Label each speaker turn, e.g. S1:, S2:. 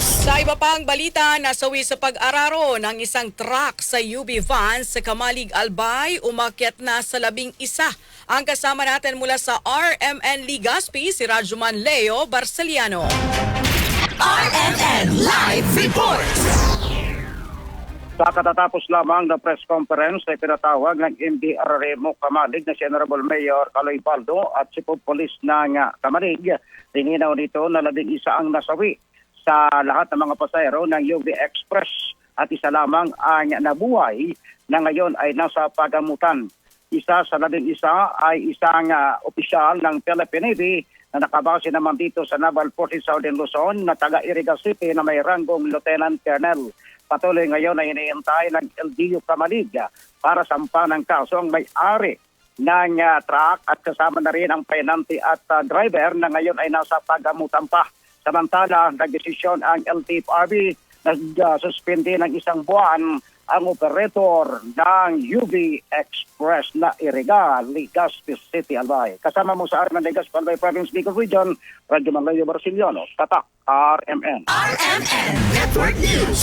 S1: Sa iba pang balita, nasawi sa pag-araro ng isang truck sa UB van sa Kamalig Albay, umakyat na sa labing isa. Ang kasama natin mula sa RMN Ligaspi, si Rajuman Leo Barceliano.
S2: RMN Live Report.
S3: Sa katatapos lamang ng press conference ay pinatawag ng MDRR mo Kamalig na si Honorable Mayor Caloy Baldo at si Police ng Kamalig. Tininaw nito na labing isa ang nasawi sa lahat ng mga pasahero ng UV Express at isa lamang ang nabuhay na ngayon ay nasa pagamutan. Isa sa labing isa ay isang uh, opisyal ng Philippine Navy na nakabase naman dito sa Naval Forces Southern Luzon na taga Iriga City na may ranggong Lieutenant Colonel. Patuloy ngayon na hinihintay ng LGU Kamalig para sampa ng kaso ang may-ari ng uh, truck at kasama na rin ang penalty at uh, driver na ngayon ay nasa pagamutan pa. Samantala, nagdesisyon ang LTFRB na uh, suspende ng isang buwan ang operator ng UV Express na Iriga, Legazpi City, Albay. Kasama mo sa Arman Legazpi, Albay Province, Bicol Region, Radyo Manlayo Barciliano, Tatak, RMN.
S2: RMN Network News.